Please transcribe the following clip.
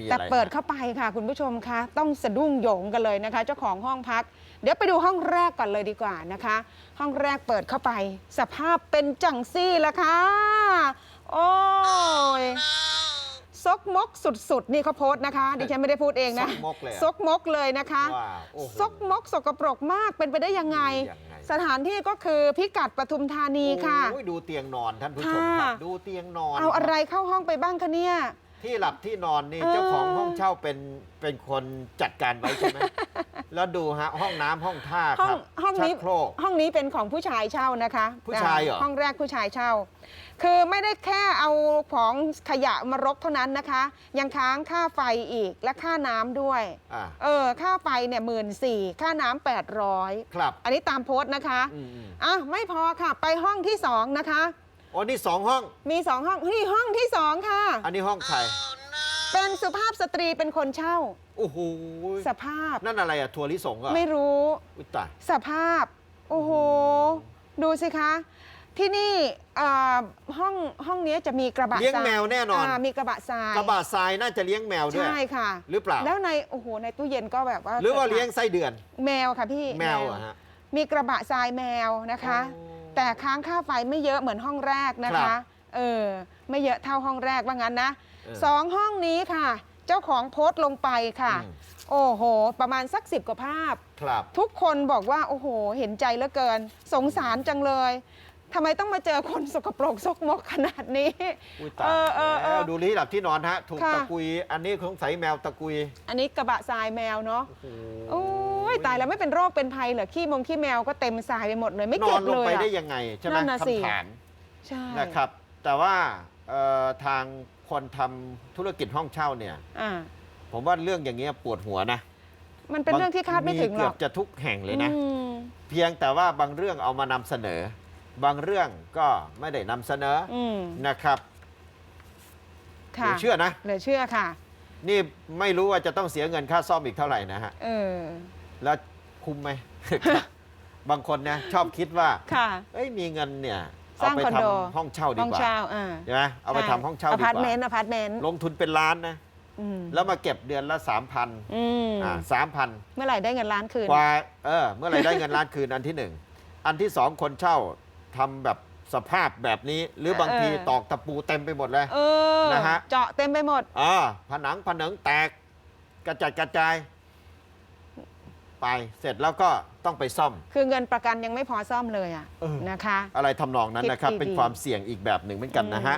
มีแต่อะไรเปิดฮะเข้าไปค่ะคุณผู้ชมคะต้องสะดุ้งโหยงกันเลยนะคะ เจ้าของห้องพัก เดี๋ยวไปดูห้องแรกก่อนเลยดีกว่านะคะ ห้องแรกเปิดเข้าไป สภาพเป็นจังซี่ละค่ะโอ้ยซกมกสุดๆ นี่เขาโพสต์นะคะ ดิฉันไม่ได้พูดเองนะซกมกเลยอะ ซกมกเลยนะคะ ว้าวโอ้โห ซกมกสกปรกมากเป็นไปได้ยังไง ยังไง สถานที่ก็คือพิกัดปทุมธานีค่ะ โอ้ยดูเตียงนอนท่านผู้ชมคค่ะรับดูเตียงนอนเอาอะไรเข้าห้องไปบ้างคะเนี่ย ที่หลับที่นอนนี่เออเจ้าของห้องเช่าเป็นเป็นคนจัดการไว้ใช่ไหม แล้วดูฮะห้องน้ำห้องท่าห้คองรับห้องนี้ชักโครก ห้องนี้เป็นของผู้ชายเช่านะคะผู้ชายเหรอ ห้องแรกผู้ชายเช่า คือไม่ได้แค่เอาของขยะมารกเท่านั้นนะคะ ยังค้างค่าไฟอีกและค่าน้ำด้วย อ่าเออค่าไฟเนี่ยหมื่นสี่ค่าน้ำแปดร้อยครับอันนี้ตามโพสต์นะคะ อืมอืมอะไม่พอค่ะ ไปห้องที่สองนะคะ โอ้นี่สองห้อง มีสองห้องนี่ห้องที่สองค่ะ อันนี้ห้องใครเป็นสุภาพสตรีเป็นคนเช่า โอ้โหสภาพนั่นอะไรอะทัวริสงเหรอไม่รู้อุยตายสภาพ โอ้โห ดูสิคะ ที่นี่อ่าห้องห้องนี้จะมีกระบะเลี้ยงทรายแมวแน่นอนามีกระบะทรายกระบะทรายน่าจะเลี้ยงแมวด้วยใช่ค่ะ หรือเปล่าแล้วในโอ้โหในตู้เย็นก็แบบว่า หรือว่าเลี้ยงไส้เดือน แมวค่ะพี่แมวอะฮะมีกระบะทรายแมวนะคะโอ้ แต่ค้างค่าไฟไม่เยอะเหมือนห้องแรกนะครัคะบเออไม่เยอะเท่าห้องแรกว่างั้นนะเออสองห้องนี้ค่ะ เจ้าของโพสต์ลงไปค่ะ อืม โอ้โห ประมาณสักสิบกว่าภาพ ครับ ทุกคนบอกว่า โอ้โห เห็นใจเหลือเกิน สงสารจังเลยทำไมต้องมาเจอคนสกปรกซกมกขนาดนี้ อุ้ยตายเออเออเออแล้วดูที่หลับที่นอนฮะ ถูกค่ะ ตะกุย อันนี้สงสัยแมวตะกุยอันนี้กระบะทรายแมวเนาะโอ้โอ้ย ตายแล้วไม่เป็นโรคเป็นภัยเหรอขี้มงขี้แมวก็เต็มทรายไปหมดเลย ไม่นเก็อบนลเลงยไปอะ ได้ยังไงใช่ไหมนั่นน่ะสิ คำถามใช่นะครับ แต่ว่าเอ่อทางคนทำธุรกิจห้องเช่าเนี่ย อ่าผมว่าเรื่องอย่างเงี้ยปวดหัวนะมันเป็นเรื่องที่คาดไม่ถึงหรเกืออกบจะทุกแห่งเลยนะ อืมเพียงแต่ว่าบางเรื่องเอามานำเสนอ บางเรื่องก็ไม่ได้นำเสนอออืมนะครับหค่ะนูเชื่อนะ เหลือเชื่อค่ะ นี่ไม่รู้ว่าจะต้องเสียเงินค่าซ่อมอีกเท่าไหร่นะฮะ เออ แล้วคุ้มไหม บางคนนะชอบคิดว่าค่ะ เอ้ยมีเงินเนี่ยสร้างไปคอนโดทำห้องเช่าดีห้องกว่าเช่าอ่าใช่ไหมเอาไปทำห้องเช่าอดีพาร์ตกว่าเมนต์อพาร์ตเมนต์ลงทุนเป็นล้านนะ อืมแล้วมาเก็บเดือนละสามพันอืมอ่าสามพันเมื่อไหร่ได้เงินล้านคืน กว่าเออเมื่อไหรได้เงินล้านคืนอันที่หนึ่งอันที่สองคนเช่าทำแบบสภาพแบบนี้ หรือบางทีเออ ตอกตะปูเต็มไปหมดเลย เออนะฮะ เจาะเต็มไปหมด อ่าผนังผนังแตกกระจัดกระจาย ไปเสร็จแล้วก็ต้องไปซ่อม คือเงินประกันยังไม่พอซ่อมเลยอะเออ นะคะ อะไรทำนองนั้นนะครับ คิดดีๆเป็นความเสี่ยงอีกแบบหนึ่งเหมือนกันนะฮะ